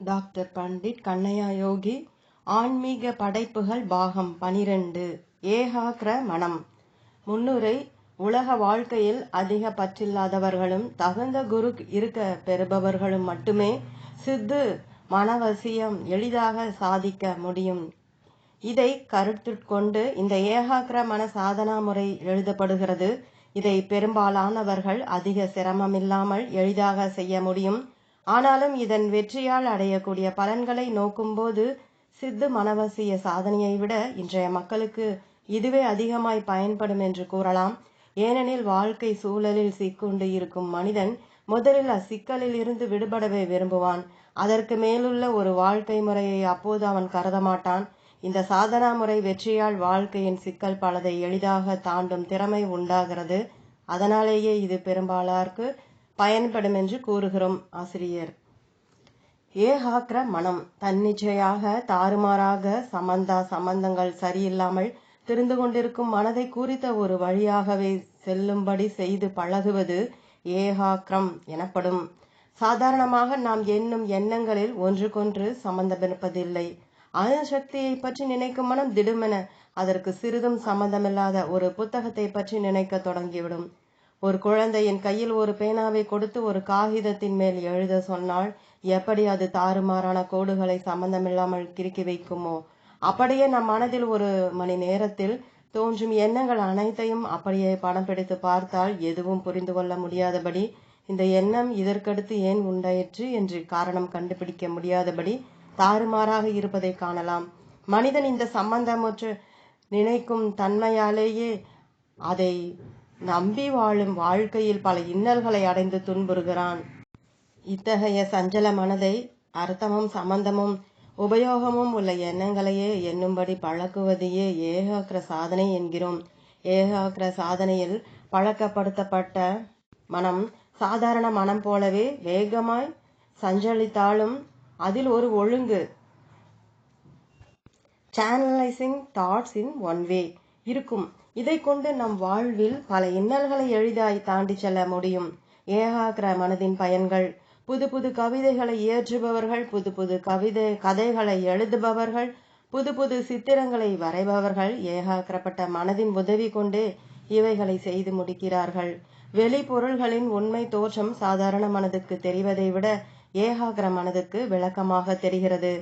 Doctor Pandit Kannaiya யோகி ஆன்மீக படைப்புகள் பாகம் பனிரெண்டு ஏகாக்கிர மனம். முன்னுரை உலக வாழ்க்கையில் அதிக பற்றில்லாதவர்களும் தகுந்த குரு இருக்க பெறுபவர்களும் மட்டுமே சித்து மனவசியம் எளிதாக சாதிக்க முடியும். இதை கருத்திற்கொண்டு இந்த ஏகாக்கிர மன சாதனா முறை எழுதப்படுகிறது. இதை பெரும்பாலானவர்கள் அதிக சிரமமில்லாமல் எளிதாக செய்ய முடியும். ஆனாலும் இதன் வெற்றியால் அடையக்கூடிய பலன்களை நோக்கும்போது சித்து மனவசிய சாதனையை விட இன்றைய மக்களுக்கு இதுவே அதிகமாய் பயன்படும் என்று கூறலாம். ஏனெனில் வாழ்க்கை சூழலில் சிக்குண்டு இருக்கும் மனிதன் முதலில் அச்சிக்கலில் இருந்து விடுபடவே விரும்புவான். அதற்கு மேலுள்ள ஒரு வாழ்க்கை முறையை அப்போது அவன் கருத மாட்டான் இந்த சாதனா முறை வெற்றியால் வாழ்க்கையின் சிக்கல் பலதை எளிதாக தாண்டும் திறமை உண்டாகிறது. அதனாலேயே இது பெரும்பாலாருக்கு பயன்படும் என்று கூறுகிறோம் ஆசிரியர். ஏகாக்கிர மனம். தன்னிச்சையாக தாறுமாறாக சமந்தா சம்பந்தங்கள் சரியில்லாமல் திரிந்து கொண்டிருக்கும் மனதை குறித்த ஒரு வழியாகவே செல்லும்படி செய்து பழகுவது ஏகாக்கிரம் எனப்படும். சாதாரணமாக நாம் எண்ணும் எண்ணங்களில் ஒன்றுக்கொன்று சம்பந்தமிருப்பதில்லை அணுசக்தியை பற்றி நினைக்கும் மனம் திடுமென அதற்கு சிறிதும் சம்பந்தமில்லாத ஒரு புத்தகத்தை பற்றி நினைக்க தொடங்கிவிடும். ஒரு குழந்தையின் கையில் ஒரு பேனாவை கொடுத்து ஒரு காகிதத்தின் மேல் எழுத சொன்னால் எப்படி அது தாறுமாறான கோடுகளை சம்பந்தமில்லாமல் கிறுக்கி வைக்குமோ? அப்படியே நம் மனதில் ஒரு மணி நேரத்தில் தோன்றும் எண்ணங்கள் அனைத்தையும் அப்படியே படம் பிடித்து பார்த்தால் எதுவும் புரிந்து கொள்ள முடியாதபடி இந்த எண்ணம் இதற்கடுத்து ஏன் உண்டாயிற்று என்று காரணம் கண்டுபிடிக்க முடியாதபடி தாறுமாறாக இருப்பதை காணலாம். மனிதன் இந்த சம்பந்தமுற்று நினைக்கும் தன்மையாலேயே அதை நம்பி வாழும் வாழ்க்கையில் பல இன்னல்களை அடைந்து துன்புறுகிறான். இத்தகைய சஞ்சல மனதை அர்த்தமும் சம்பந்தமும் உபயோகமும் உள்ள எண்ணங்களையே எண்ணும்படி பழக்குவதையே ஏகாக்கிர சாதனை என்கிறோம். ஏகாக்கிர சாதனையில் பழக்கப்படுத்தப்பட்ட மனம் சாதாரண மனம் போலவே வேகமாய் சஞ்சலித்தாலும் அதில் ஒரு ஒழுங்கு. Channelising thoughts in one way இருக்கும். இதை கொண்டு நம் வாழ்வில் பல இன்னல்களை எளிதாய் தாண்டி செல்ல முடியும். ஏகாகிர மனதின் பயன்கள். புது புது கவிதைகளை இயற்றுபவர்கள் புது புது கவிதை கதைகளை எழுதுபவர்கள் புது புது சித்திரங்களை வரைபவர்கள் ஏகாக்கிரப்பட்ட மனதின் உதவி கொண்டே இவைகளை செய்து முடிக்கிறார்கள். வெளி பொருள்களின் உண்மை தோற்றம் சாதாரண மனதுக்கு தெரிவதை விட ஏகாகிர மனதுக்கு விளக்கமாக தெரிகிறது.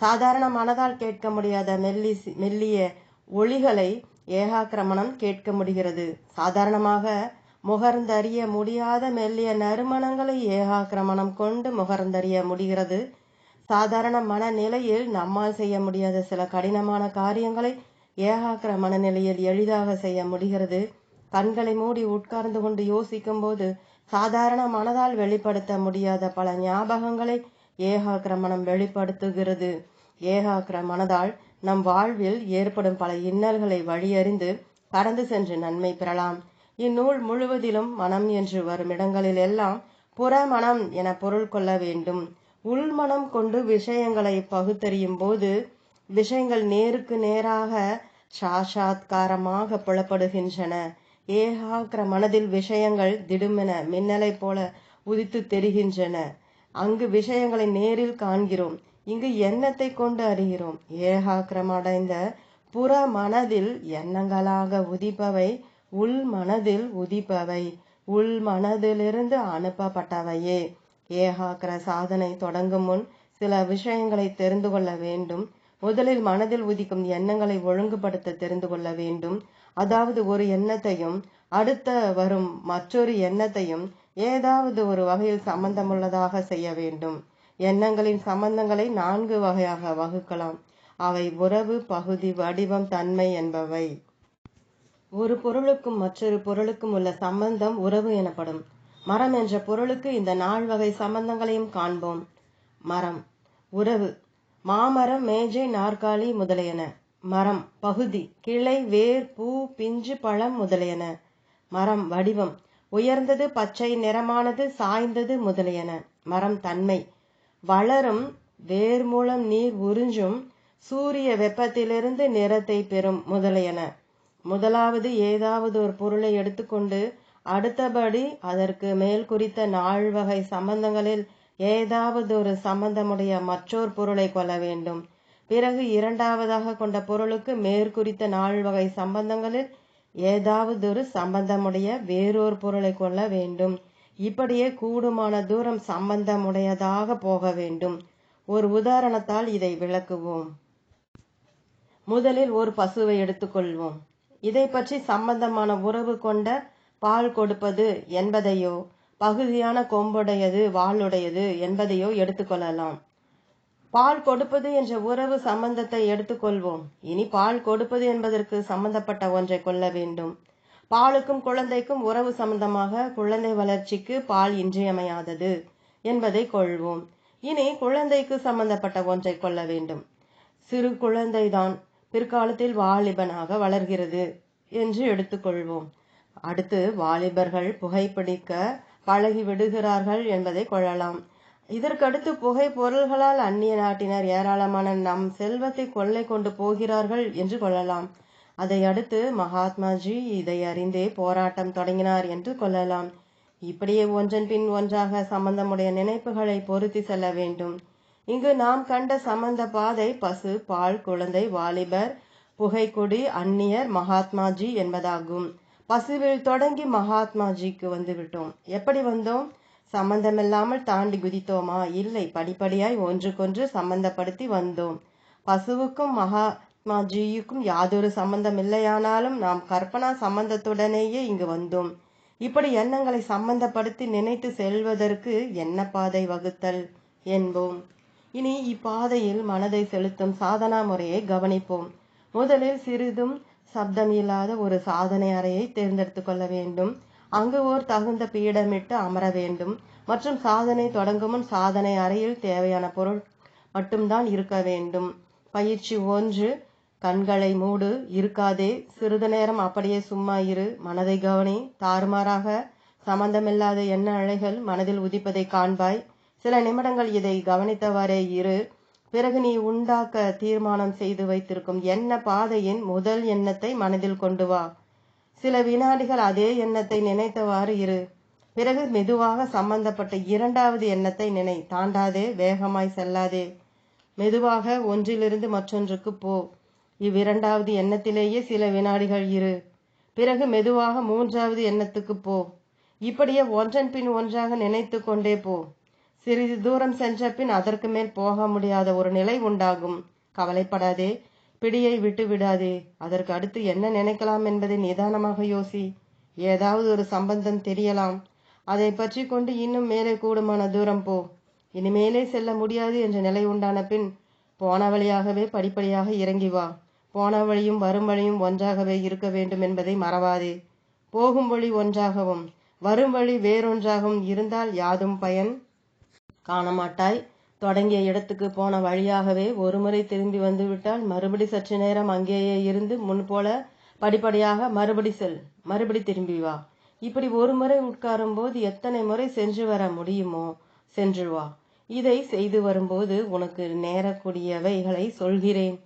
சாதாரண மனதால் கேட்க முடியாத மெல்லி மெல்லிய ஒளிகளை ஏகாக்கிரமணம் கேட்க முடிகிறது. சாதாரணமாக முகர்ந்தறிய முடியாத மெல்லிய நறுமணங்களை ஏகாக்கிரமணம் கொண்டு முகர்ந்தறிய முடிகிறது. சாதாரண மனநிலையில் நம்மால் செய்ய முடியாத சில கடினமான காரியங்களை ஏகாக்கிர மனநிலையில் எளிதாக செய்ய முடிகிறது. கண்களை மூடி உட்கார்ந்து கொண்டு யோசிக்கும் போது சாதாரண மனதால் வெளிப்படுத்த முடியாத பல ஞாபகங்களை ஏகாக்கிர மனம் வெளிப்படுத்துகிறது. ஏகாக்கிர மனதால் நம் வாழ்வில் ஏற்படும் பல இன்னல்களை வழியறிந்து கடந்து சென்று நன்மை பெறலாம். இந்நூல் முழுவதிலும் மனம் என்று வரும் இடங்களில் எல்லாம் புற என பொருள் கொள்ள வேண்டும். உள்மனம் கொண்டு விஷயங்களை பகுத்தறியும் போது விஷயங்கள் நேருக்கு நேராக சாஷாத்காரமாக புலப்படுகின்றன. ஏகாக்கிர மனதில் விஷயங்கள் திடுமென மின்னலை போல உதித்து தெரிகின்றன. அங்கு விஷயங்களை நேரில் காண்கிறோம். இங்கு எண்ணத்தை கொண்டு அறிகிறோம். ஏகாக்கிரமடைந்த புற மனதில் எண்ணங்களாக உதிப்பவை உள் மனதில் உதிப்பவை உள் மனதிலிருந்து அனுப்பப்பட்டவையே. ஏகாக்கிர சாதனை தொடங்கும் முன் சில விஷயங்களை தெரிந்து கொள்ள வேண்டும். முதலில் மனதில் உதிக்கும் எண்ணங்களை ஒழுங்குபடுத்த தெரிந்து கொள்ள வேண்டும். அதாவது ஒரு எண்ணத்தையும் அடுத்த வரும் மற்றொரு எண்ணத்தையும் ஏதாவது ஒரு வகையில் சம்பந்தமுள்ளதாக செய்ய வேண்டும். எண்ணங்களின் சம்பந்தங்களை நான்கு வகையாக வகுக்கலாம். அவை உறவு பகுதி வடிவம் தன்மை என்பவை. ஒரு பொருளுக்கும் மற்றொரு பொருளுக்கும் உள்ள சம்பந்தம் உறவு எனப்படும். மரம் என்ற பொருளுக்கு இந்த நால் வகை சம்பந்தங்களையும் காண்போம். மரம் உறவு மாமரம் மேஜை நாற்காலி முதலியன. மரம் பகுதி கிளை வேர் பூ பிஞ்சு பழம் முதலியன. மரம் வடிவம் உயர்ந்தது பச்சை நிறமானது சாய்ந்தது முதலியன. மரம் தன்மை வளரும் வேர் மூலம் நீர் உறிஞ்சும் சூரிய வெப்பத்திலிருந்து நிறத்தை பெறும் முதலியன. முதலாவது ஏதாவது ஒரு பொருளை எடுத்துக்கொண்டு அடுத்தபடி அதற்கு மேல் குறித்த நாள் வகை சம்பந்தங்களில் ஏதாவது ஒரு சம்பந்தமுடைய மற்றொரு பொருளை கொள்ள வேண்டும். பிறகு இரண்டாவதாக கொண்ட பொருளுக்கு மேற்குறித்த நாள் வகை சம்பந்தங்களில் ஏதாவது ஒரு சம்பந்தமுடைய வேறொரு பொருளை கொள்ள வேண்டும். இப்படியே கூடுமான தூரம் சம்பந்தமுடையதாக போக வேண்டும். ஒரு உதாரணத்தால் இதை விளக்குவோம். முதலில் ஒரு பசுவை எடுத்துக்கொள்வோம். இதை பற்றி சம்பந்தமான உறவு கொண்ட பால் கொடுப்பது என்பதையோ பகுதியான கொம்புடையது வாளுடையது என்பதையோ எடுத்துக்கொள்ளலாம். பால் கொடுப்பது என்ற உறவு சம்பந்தத்தை எடுத்துக்கொள்வோம். இனி பால் கொடுப்பது என்பதற்கு சம்பந்தப்பட்ட ஒன்றை கொள்ள வேண்டும். பாலுக்கும் குழந்தைக்கும் உறவு சம்பந்தமாக குழந்தை வளர்ச்சிக்கு பால் இன்றியமையாதது என்பதை கொள்வோம். இனி குழந்தைக்கு சம்பந்தப்பட்ட ஒன்றை கொள்ள வேண்டும். சிறு குழந்தைதான் பிற்காலத்தில் வாலிபனாக வளர்கிறது என்று எடுத்துக்கொள்வோம் அடுத்து வாலிபர்கள் புகைப்பிடிக்க பழகி விடுகிறார்கள் என்பதை கொள்ளலாம். இதற்கடுத்து புகை பொருள்களால் அந்நிய நாட்டினர் ஏராளமான நம் செல்வத்தை கொள்ளை கொண்டு போகிறார்கள் என்று கொள்ளலாம். அதை அடுத்து மகாத்மாஜி இதை அறிந்தே போராட்டம் தொடங்கினார் என்று கொள்ளலாம். இப்படியே ஒன்றன் பின் ஒன்றாக சம்பந்தமுடைய நினைப்புகளை பொருத்தி செல்ல வேண்டும். இங்கு நாம் கண்ட சம்பந்த பாதை பசு பால் குழந்தை வாலிபர் புகைக்குடி அந்நியர் மகாத்மாஜி என்பதாகும். பசுவில் தொடங்கி மகாத்மாஜிக்கு வந்து விட்டோம் எப்படி வந்தோம்? சம்பந்தமில்லாமல் தாண்டி குதித்தோமா? இல்லை படிப்படியாய் ஒன்றுக்கொன்று சம்பந்தப்படுத்தி வந்தோம். பசுவுக்கும் மகா மகாத்மாஜியுக்கும் யாதொரு சம்பந்தம் இல்லையானாலும் நாம் கற்பனா சம்பந்தத்துடனேயே இங்கு வந்தோம். இப்படி எண்ணங்களை சம்பந்தப்படுத்தி நினைத்து செல்வதற்கு என்ன பாதை வகுத்தல் என்போம். இனி இப்பாதையில் மனதை செலுத்தும் சாதனா முறையை கவனிப்போம். முதலில் சிறிதும் சப்தம் இல்லாத ஒரு சாதனை அறையை தேர்ந்தெடுத்து கொள்ள வேண்டும். அங்கு ஓர் தகுந்த பீடமிட்டு அமர வேண்டும். மற்றும் சாதனை தொடங்கும் முன் சாதனை அறையில் தேவையான பொருள் மட்டும்தான் இருக்க வேண்டும். பயிற்சி ஒன்று கண்களை மூடு இருக்காதே. சிறிது நேரம் அப்படியே சும்மா இரு. மனதை கவனி. தாறுமாறாக சம்பந்தமில்லாத எண்ண அலைகள் மனதில் உதிப்பதை காண்பாய். சில நிமிடங்கள் இதை கவனித்தவாறே இரு. பிறகு நீ உண்டாக்க தீர்மானம் செய்து வைத்திருக்கும் எண்ண பாதையின் முதல் எண்ணத்தை மனதில் கொண்டு வா. சில வினாடிகள் அதே எண்ணத்தை நினைத்தவாறு இரு. பிறகு மெதுவாக சம்பந்தப்பட்ட இரண்டாவது எண்ணத்தை நினை. தாண்டாதே. வேகமாய் செல்லாதே. மெதுவாக ஒன்றிலிருந்து மற்றொன்றுக்கு போ. இவ்விரண்டாவது எண்ணத்திலேயே சில வினாடிகள் இரு. பிறகு மெதுவாக மூன்றாவது எண்ணத்துக்கு போ. இப்படியே ஒன்றன் பின் ஒன்றாக நினைத்து கொண்டே போ. சிறிது தூரம் சென்ற பின் அதற்கு மேல் போக முடியாத ஒரு நிலை உண்டாகும். கவலைப்படாதே. பிடியை விட்டு விடாதே. அதற்கு அடுத்து என்ன நினைக்கலாம் என்பதை நிதானமாக யோசி. ஏதாவது ஒரு சம்பந்தம் தெரியலாம். அதை பற்றி கொண்டு இன்னும் மேலே கூடுமான தூரம் போ. இனிமேலே செல்ல முடியாது என்ற நிலை உண்டான பின் போன வழியாகவே படிப்படியாக இறங்கி வா. போன வழியும் வரும் வழியும் ஒன்றாகவே இருக்க வேண்டும் என்பதை மறவாதே. போகும் வழி ஒன்றாகவும் வரும் வழி வேறொன்றாகவும் இருந்தால் யாதும் பயன் காணமாட்டாய். தொடங்கிய இடத்துக்கு போன வழியாகவே ஒருமுறை திரும்பி வந்துவிட்டால் மறுபடி சற்று நேரம் அங்கேயே இருந்து முன் போல படிப்படியாக மறுபடி செல் மறுபடி திரும்பி வா. இப்படி ஒரு முறை உட்காரும் போது எத்தனை முறை சென்று வர முடியுமோ சென்று வா. இதை செய்து வரும்போது உனக்கு நேரக்கூடியவைகளை சொல்கிறேன்.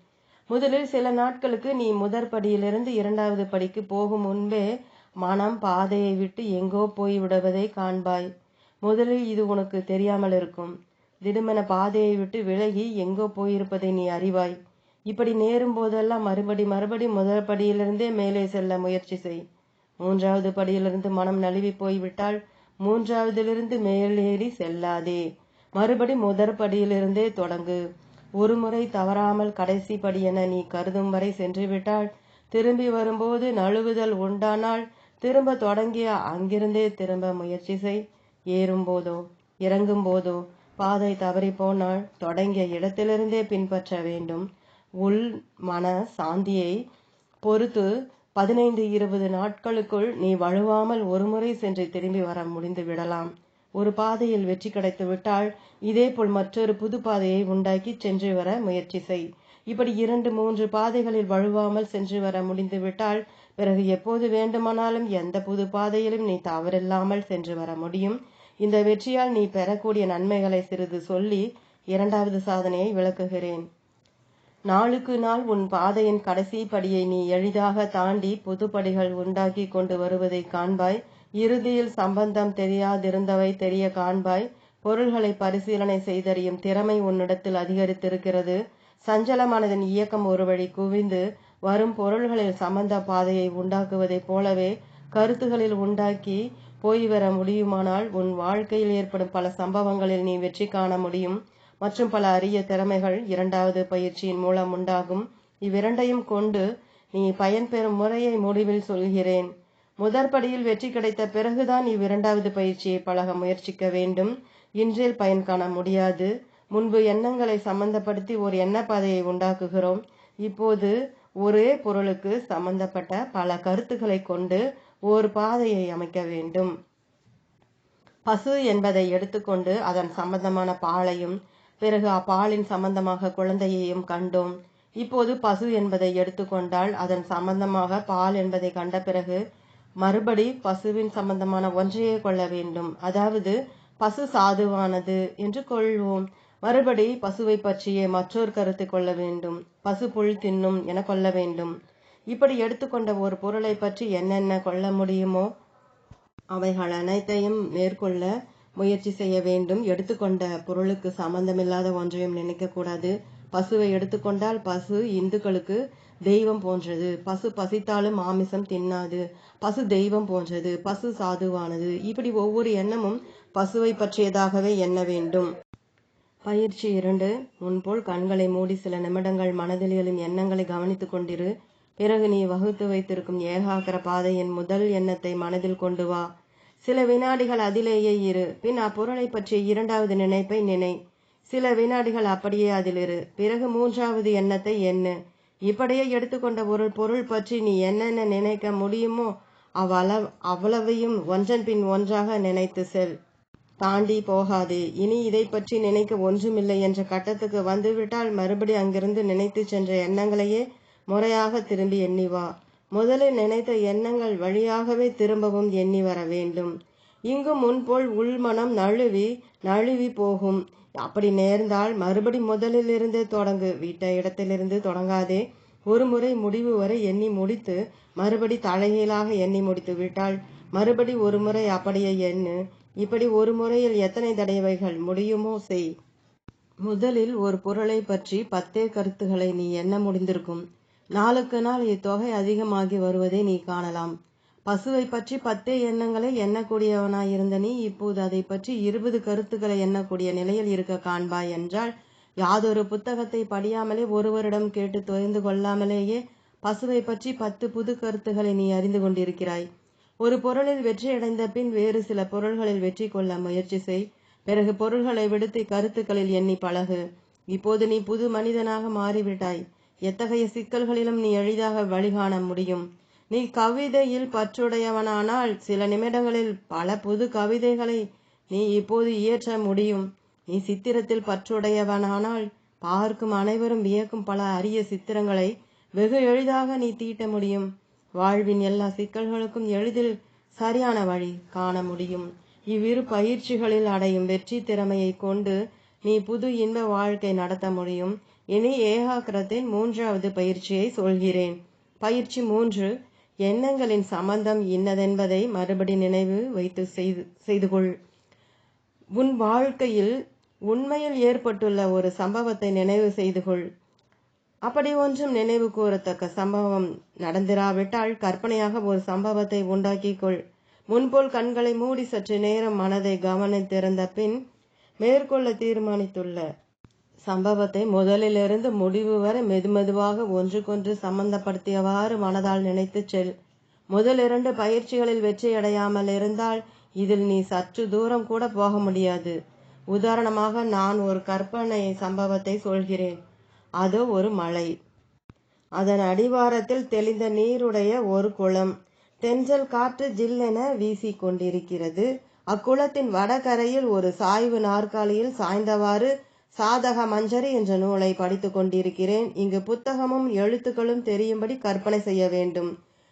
முதலில் சில நாட்களுக்கு நீ முதற் படியிலிருந்து இரண்டாவது படிக்கு போகும் முன்பே மனம் பாதையை விட்டு எங்கோ போய் விடுவதை காண்பாய். முதலில் இது உனக்கு தெரியாமல் இருக்கும். திடுமென பாதையை விட்டு விலகி எங்கோ போயிருப்பதை நீ அறிவாய். இப்படி நேரும் போதெல்லாம் மறுபடி மறுபடி முதல் படியிலிருந்தே மேலே செல்ல முயற்சி செய். மூன்றாவது படியிலிருந்து மனம் நழுவி போய்விட்டால் மூன்றாவதிலிருந்து மேலேறி செல்லாதே. மறுபடி முதற் படியிலிருந்தே தொடங்கு. ஒரு முறை தவறாமல் கடைசி படி என நீ கருதும் வரை சென்றுவிட்டாள் திரும்பி வரும்போது நழுவுதல் உண்டானால் திரும்ப தொடங்கிய அங்கிருந்தே திரும்ப முயற்சி செய். ஏறும்போதோ இறங்கும் போதோ பாதை தவறி போனால் தொடங்கிய இடத்திலிருந்தே பின்பற்ற வேண்டும். உள் மன சாந்தியை பொறுத்து பதினைந்து இருபது நாட்களுக்குள் நீ வழுவாமல் ஒருமுறை சென்று திரும்பி வர முடிந்து விடலாம் ஒரு பாதையில் வெற்றி கிடைத்து விட்டால் இதேபோல் மற்றொரு புது பாதையை உண்டாக்கி சென்று வர முயற்சி செய். இப்படி இரண்டு மூன்று பாதைகளில் வழுவாமல் சென்று வர முடிந்து விட்டால் பிறகு எப்போது வேண்டுமானாலும் எந்த புது பாதையிலும் நீ தவறில்லாமல் சென்று வர முடியும். இந்த வெற்றியால் நீ பெறக்கூடிய நன்மைகளை சிறிது சொல்லி இரண்டாவது சாதனையை விளக்குகிறேன். நாளுக்கு நாள் உன் பாதையின் கடைசி படியை நீ எளிதாக தாண்டி புது படிகள் உண்டாக்கி கொண்டு வருவதை காண்பாய். இறுதியில் சம்பந்தம் தெரியாதிருந்தவை தெரிய காண்பாய். பொருள்களை பரிசீலனை செய்தறியும் திறமை உன்னிடத்தில் அதிகரித்திருக்கிறது. சஞ்சலமானதன் இயக்கம் ஒரு வழி குவிந்து வரும் பொருள்களில் சம்பந்த பாதையை உண்டாக்குவதைப் போலவே கருத்துகளில் உண்டாக்கி போய் வர முடியுமானால் உன் வாழ்க்கையில் ஏற்படும் பல சம்பவங்களில் நீ வெற்றி காண முடியும். மற்றும் பல அரிய திறமைகள் இரண்டாவது பயிற்சியின் மூலம் உண்டாகும். இவ்விரண்டையும் கொண்டு நீ பயன்பெறும் முறையை முடிவில் சொல்கிறேன். முதற்படியில் வெற்றி கிடைத்த பிறகுதான் இவ்விரண்டாவது பயிற்சியை பழக முயற்சிக்க வேண்டும். இன்றில் பயன் காண முடியாது. முன்பு எண்ணங்களை சம்பந்தப்படுத்தி ஒரு எண்ண பாதையை உண்டாக்குகிறோம். இப்போது ஒரே பொருளுக்கு சம்பந்தப்பட்ட பல கருத்துக்களை கொண்டு ஒரு பாதையை அமைக்க வேண்டும். பசு என்பதை எடுத்துக்கொண்டு அதன் சம்பந்தமான பாலையும் பிறகு அப்பாலின் சம்பந்தமாக குழந்தையையும் கண்டோம். இப்போது பசு என்பதை எடுத்துக்கொண்டால் அதன் சம்பந்தமாக பால் என்பதை கண்ட பிறகு மறுபடி பசுவின் சம்பந்தமான ஒன்றையே கொள்ள வேண்டும். அதாவது பசு சாதுவானது என்று கொள்வோம். மறுபடி பசுவை பற்றிய மற்றொரு கருத்து கொள்ள வேண்டும். பசு புல் தின்னும் என கொள்ள வேண்டும். இப்படி எடுத்துக்கொண்ட ஒரு பொருளை பற்றி என்னென்ன கொள்ள முடியுமோ அவைகள் அனைத்தையும் மேற்கொள்ள முயற்சி செய்ய வேண்டும். எடுத்துக்கொண்ட பொருளுக்கு சம்பந்தமில்லாத ஒன்றையும் நினைக்கக்கூடாது பசுவை எடுத்துக்கொண்டால் பசு இந்துக்களுக்கு தெய்வம் போன்றது. பசு பசித்தாலும் மாமிசம் தின்னாது. பசு தெய்வம் போன்றது. பசு சாதுவானது. இப்படி ஒவ்வொரு எண்ணமும் பசுவை பற்றியதாகவே எண்ண வேண்டும். பயிற்சி இரண்டு. முன்போல் கண்களை மூடி சில நிமிடங்கள் மனதில் எழும் எண்ணங்களை கவனித்துக் கொண்டிரு. பிறகு நீ வகுத்து வைத்திருக்கும் ஏகாக்கிர பாதையின் முதல் எண்ணத்தை மனதில் கொண்டு வா. சில வினாடிகள் அதிலேயே இரு. பின் அப்பொருளை பற்றிய இரண்டாவது நினைப்பை நினை. சில வினாடிகள் அப்படியே அதில் இரு. பிறகு மூன்றாவது எண்ணத்தை எண்ணு. இப்படியே எடுத்துக்கொண்ட ஒரு பொருள் பற்றி நீ என்னென்ன நினைக்க முடியுமோ அவ்வளவு அவ்வளவையும் ஒன்றன் பின் ஒன்றாக நினைத்து செல். தாண்டி போகாதே. இனி இதை பற்றி நினைக்க ஒன்றுமில்லை என்ற கட்டத்துக்கு வந்துவிட்டால் மறுபடி அங்கிருந்து நினைத்து சென்ற எண்ணங்களையே முறையாக திரும்பி எண்ணி வா. முதலில் நினைத்த எண்ணங்கள் வழியாகவே திரும்பவும் எண்ணி வர வேண்டும். இங்கு முன்போல் உள்மனம் நழுவி நழுவி போகும். அப்படி நேர்ந்தால் மறுபடி முதலிலிருந்து தொடங்கு. விட்ட இடத்திலிருந்து தொடங்காதே. ஒரு முறை முடிவு வரை எண்ணி முடித்து மறுபடி தலைகீழாக எண்ணி முடித்து விட்டால் மறுபடி ஒரு முறை அப்படியே எண்ணு. இப்படி ஒரு முறையில் எத்தனை தடவைகள் முடியுமோ செய். முதலில் ஒரு பொருளை பற்றி பத்தே கருத்துக்களை நீ எண்ண முடிந்திருக்கும். நாளுக்கு நாள் இத்தொகை அதிகமாகி வருவதை நீ காணலாம். பசுவை பற்றி பத்தே எண்ணங்களை எண்ணக்கூடியவனாயிருந்த நீ இப்போது அதை பற்றி இருபது கருத்துக்களை எண்ணக்கூடிய நிலையில் இருக்க காண்பாய் என்றால் யாதொரு புத்தகத்தை படியாமலே ஒருவரிடம் கேட்டு தொய்ந்து கொள்ளாமலேயே பசுவை பற்றி பத்து புது கருத்துக்களை நீ அறிந்து கொண்டிருக்கிறாய். ஒரு பொருளில் வெற்றியடைந்த பின் வேறு சில பொருள்களில் வெற்றி கொள்ள முயற்சி செய். பிறகு பொருள்களை விடுத்து கருத்துக்களில் எண்ணி பழகு. இப்போது நீ புது மனிதனாக மாறிவிட்டாய். எத்தகைய சிக்கல்களிலும் நீ எளிதாக வழிகாண முடியும். நீ கவிதையில் பற்றுடையவனானால் சில நிமிடங்களில் பல புது கவிதைகளை நீ இப்போது இயற்ற முடியும். நீ சித்திரத்தில் பற்றுடையவனானால் பார்க்கும் அனைவரும் வியக்கும் பல அரிய சித்திரங்களை வெகு எளிதாக நீ தீட்ட முடியும். வாழ்வின் எல்லா சிக்கல்களுக்கும் எளிதில் சரியான வழி காண முடியும். இவ்விரு பயிற்சிகளில் அடையும் வெற்றி திறமையை கொண்டு நீ புது இன்ப வாழ்க்கை நடத்த முடியும். இனி ஏகாக்கிரத்தின் மூன்றாவது பயிற்சியை சொல்கிறேன். பயிற்சி மூன்று எண்ணங்களின் சம்பந்தம் இன்னதென்பதை மறுபடி நினைவு வைத்து செய்து செய்து கொள் உன் வாழ்க்கையில் உண்மையில் ஏற்பட்டுள்ள ஒரு சம்பவத்தை நினைவு செய்து கொள் அப்படி ஒன்றும் நினைவு கூறத்தக்க சம்பவம் நடந்திராவிட்டால் கற்பனையாக ஒரு சம்பவத்தை உண்டாக்கிக் கொள் முன்போல் கண்களை மூடி சற்று நேரம் மனதை கவனித்திருந்த பின் மேற்கொள்ள தீர்மானித்துள்ள சம்பவத்தை முதலிலிருந்து முடிவு வரை மெதுமெதுவாக ஒன்றுக்கொன்று சம்பந்தப்படுத்தியவாறு மனதால் நினைத்து செல். முதல் இரண்டு பயிற்சிகளில் வெற்றியடையாமல் இருந்தால் இதில் நீ சற்று தூரம் கூட போக முடியாது. உதாரணமாக நான் ஒரு கற்பனை சம்பவத்தை சொல்கிறேன். அது ஒரு மலை. அதன் அடிவாரத்தில் தெளிந்த நீருடைய ஒரு குளம். தென்றல் காற்று ஜில்லென வீசி கொண்டிருக்கிறது அக்குளத்தின் வடகரையில் ஒரு சாய்வு நாற்காலியில் சாய்ந்தவாறு சாதக மஞ்சரி என்ற நூலை படித்து கொண்டிருக்கிறேன். இங்கு புத்தகமும் எழுத்துக்களும் தெரியும்படி கற்பனை செய்ய வேண்டும்.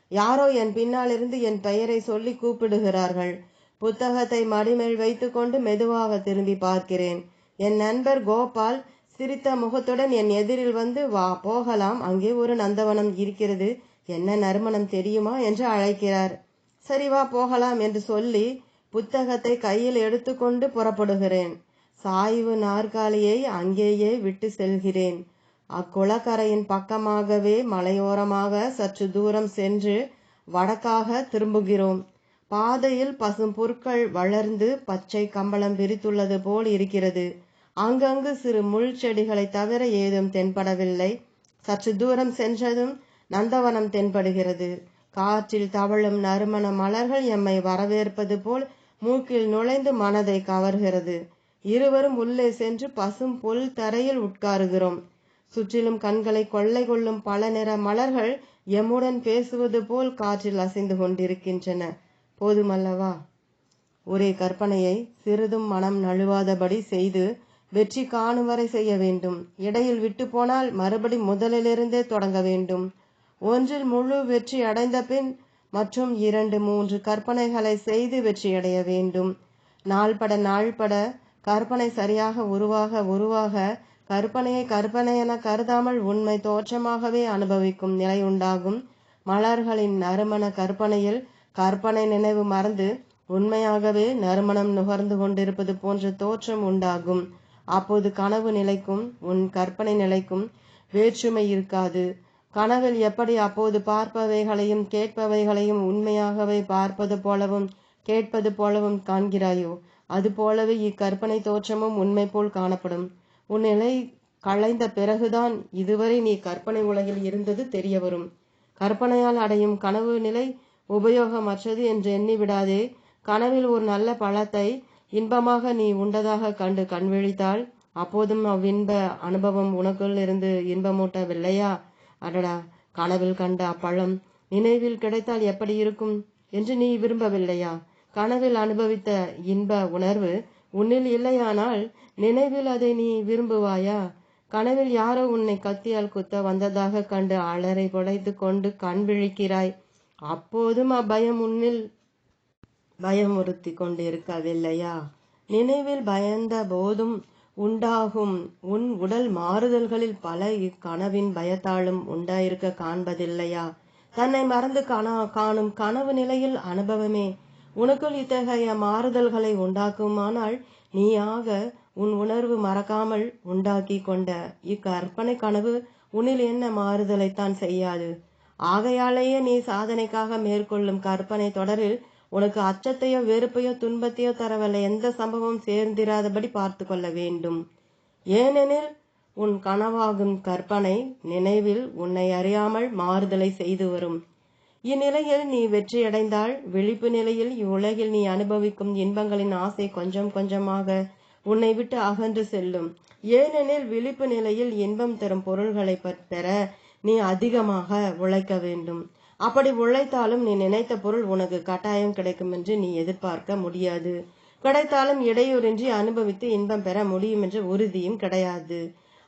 யாரோ என் பின்னாலிருந்து என் பெயரை சொல்லி கூப்பிடுகிறார்கள். புத்தகத்தை மடிமேல் வைத்துக்கொண்டு மெதுவாக திரும்பி பார்க்கிறேன். என் நண்பர் கோபால் சிரித்த முகத்துடன் என் எதிரில் வந்து வா போகலாம். அங்கே ஒரு நந்தவனம் இருக்கிறது. என்ன நறுமணம் தெரியுமா? என்று அழைக்கிறார். சரி வா போகலாம் என்று சொல்லி புத்தகத்தை கையில் எடுத்துக்கொண்டு புறப்படுகிறேன். சாய்வு நாற்காலியை அங்கேயே விட்டு செல்கிறேன். அக்குளக்கரையின் பக்கமாகவே மலையோரமாக சற்று தூரம் சென்று வடக்காக திரும்புகிறோம். பாதையில் பசும் புற்கள் வளர்ந்து பச்சை கம்பளம் விரித்துள்ளது போல் இருக்கிறது. அங்கங்கு சிறு முள் செடிகளை தவிர ஏதும் தென்படவில்லை. சற்று தூரம் சென்றதும் நந்தவனம் தென்படுகிறது. காற்றில் தவழும் நறுமண மலர்கள் எம்மை வரவேற்பது போல் மூக்கில் நுழைந்து மனதை கவர்கிறது. இருவரும் உள்ளே சென்று பசும் புல் தரையில் உட்காருகிறோம். சுற்றிலும் கண்களை கொள்ளை கொள்ளும் பல நிற மலர்கள் எம்முடன் பேசுவது போல் காற்றில் அசைந்து கொண்டிருக்கின்றன. போதுமல்லவா? ஒரே கற்பனையை சிறிதும் மனம் நழுவாதபடி செய்து வெற்றி காணும் வரை செய்ய வேண்டும். இடையில் விட்டு போனால் மறுபடி முதலிலிருந்தே தொடங்க வேண்டும். ஒன்றில் முழு வெற்றி அடைந்த பின் மற்றும் இரண்டு மூன்று கற்பனைகளை செய்து வெற்றியடைய வேண்டும். நாள்பட நாள்பட கற்பனை சரியாக உருவாக உருவாக கற்பனையை கற்பனை என கருதாமல் உண்மை தோற்றமாகவே அனுபவிக்கும் நிலை உண்டாகும். மலர்களின் நறுமண கற்பனையில் கற்பனை நினைவு மறந்து உண்மையாகவே நறுமணம் நுகர்ந்து கொண்டிருப்பது போன்ற தோற்றம் உண்டாகும். அப்போது கனவு நிலைக்கும் உன் கற்பனை நிலைக்கும் வேற்றுமை இருக்காது. கனவில் எப்படி அப்போது பார்ப்பவைகளையும் கேட்பவைகளையும் உண்மையாகவே பார்ப்பது போலவும் கேட்பது போலவும் காண்கிறாயோ அது போலவே இக்கற்பனை தோற்றமும் உண்மை போல் காணப்படும். உன் நிலை களைந்த பிறகுதான் இதுவரை நீ கற்பனை உலகில் இருந்தது தெரிய வரும். கற்பனையால் அடையும் கனவு நிலை உபயோகமற்றது என்று எண்ணி விடாதே. கனவில் ஒரு நல்ல பழத்தை இன்பமாக நீ உண்டதாக கண்டு கண்விழித்தால் அப்போதும் அவ்வின்ப அனுபவம் உனக்குள் இருந்து இன்பமூட்டவில்லையா? அடடா கனவில் கண்ட அப்பழம் நினைவில் கிடைத்தால் எப்படி இருக்கும்? என்று நீ விரும்பவில்லையா? கனவில் அனுபவித்த இன்ப உணர்வு உன்னில் இல்லையானால் நினைவில் அதை நீ விரும்புவாயா? கனவில் யாரோ உன்னை கத்தியால் குத்த வந்ததாக கண்டு அலறை புடைத்து கொண்டு கண் விழிக்கிறாய். அப்போதும் அப்பயம் உன்னில் பயமுறுத்தி கொண்டிருக்கவில்லையா? நினைவில் பயந்த போதும் உண்டாகும் உன் உடல் மாறுதல்களில் பல இக்கனவின் பயத்தாலும் உண்டாயிருக்க காண்பதில்லையா? தன்னை மறந்து காணா காணும் கனவு நிலையில் அனுபவமே உனக்குள் இத்தகைய மாறுதல்களை உண்டாக்குமானால் நீயாக உன் உணர்வு மறக்காமல் உண்டாக்கி கொண்ட இக்கற்பனை கனவு உன்னில் என்ன மாறுதலைத்தான் செய்யாது. ஆகையாலேயே நீ சாதனைக்காக மேற்கொள்ளும் கற்பனை தொடரில் உனக்கு அச்சத்தையோ வெறுப்பையோ துன்பத்தையோ தரவில்லை எந்த சம்பவம் சேர்ந்திராதபடி பார்த்து கொள்ள வேண்டும். ஏனெனில் உன் கனவாகும் கற்பனை நினைவில் உன்னை அறியாமல் மாறுதலை செய்து வரும். இந்நிலையில் நீ வெற்றியடைந்தால் விழிப்பு நிலையில் இவ்வுலகில் நீ அனுபவிக்கும் இன்பங்களின் ஆசை கொஞ்சம் கொஞ்சமாக உன்னை விட்டு அகன்று செல்லும். ஏனெனில் விழிப்பு நிலையில் இன்பம் தரும் பொருள்களை பெற நீ அதிகமாக உழைக்க வேண்டும். அப்படி உழைத்தாலும் நீ நினைத்த பொருள் உனக்கு கட்டாயம் கிடைக்கும் என்று நீ எதிர்பார்க்க முடியாது. கிடைத்தாலும் இடையூறின்றி அனுபவித்து இன்பம் பெற முடியும் என்ற உறுதியும் கிடையாது.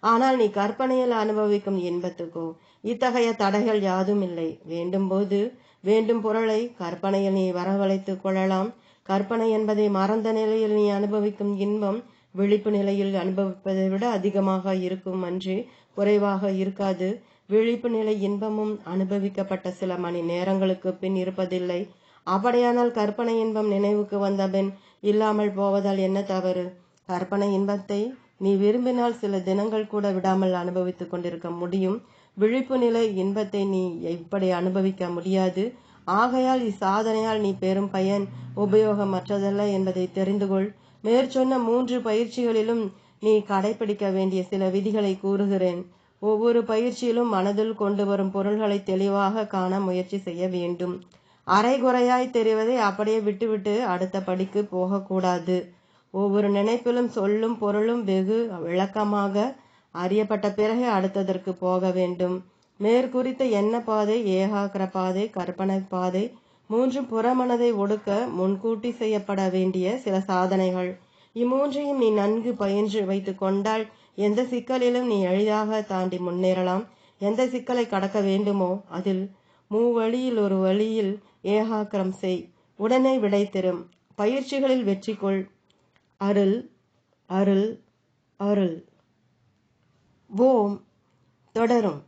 ஆனால் நீ கற்பனையில் அனுபவிக்கும் இன்பத்துக்கோ இத்தகைய தடைகள் யாதும் இல்லை. வேண்டும் போது வேண்டும் பொருளை கற்பனையில் நீ வரவழைத்துக் கொள்ளலாம். கற்பனை என்பதை மறந்த நிலையில் நீ அனுபவிக்கும் இன்பம் விழிப்பு நிலையில் அனுபவிப்பதை விட அதிகமாக இருக்கும் அன்று குறைவாக இருக்காது. விழிப்பு நிலை இன்பமும் அனுபவிக்கப்பட்ட சில மணி நேரங்களுக்கு பின் இருப்பதில்லை. அப்படியானால் கற்பனை இன்பம் நினைவுக்கு வந்த பின் இல்லாமல் போவதால் என்ன தவறு? கற்பனை இன்பத்தை நீ விரும்பினால் சில தினங்கள் கூட விடாமல் அனுபவித்துக் கொண்டிருக்க முடியும். விழிப்பு நிலை இன்பத்தை நீ இப்படி அனுபவிக்க முடியாது? ஆகையால் இச்சாதனையால் நீ பெரும் பயன் உபயோகமற்றதல்ல என்பதை தெரிந்து கொள். மேற்சொன்ன மூன்று பயிற்சிகளிலும் நீ கடைபிடிக்க வேண்டிய சில விதிகளை கூறுகிறேன். ஒவ்வொரு பயிற்சியிலும் மனதில் கொண்டு வரும் பொருள்களை தெளிவாக காண முயற்சி செய்ய வேண்டும். அரைகுறையாய் தெரிவதை அப்படியே விட்டுவிட்டு அடுத்த படிக்கு போகக்கூடாது. ஒவ்வொரு நினைப்பிலும் சொல்லும் பொருளும் வெகு விளக்கமாக அறியப்பட்ட பிறகு அடுத்ததற்கு போக வேண்டும். மேற்குறித்த எண்ண பாதை ஏகாகிர பாதை கற்பனை பாதை மூன்றும் புறமனதை ஒடுக்க முன்கூட்டி செய்யப்பட வேண்டிய சில சாதனைகள். இம்மூன்றையும் நீ நன்கு பயின்று வைத்து கொண்டால் எந்த சிக்கலிலும் நீ எளிதாக தாண்டி முன்னேறலாம். எந்த சிக்கலை கடக்க வேண்டுமோ அதில் மூவழியில் ஒரு வழியில் ஏகாக்கிரம் செய். உடனே விடை தரும். பயிற்சிகளில் வெற்றி கொள் அருள் அருள் அருள். ஓம் தொடரும்.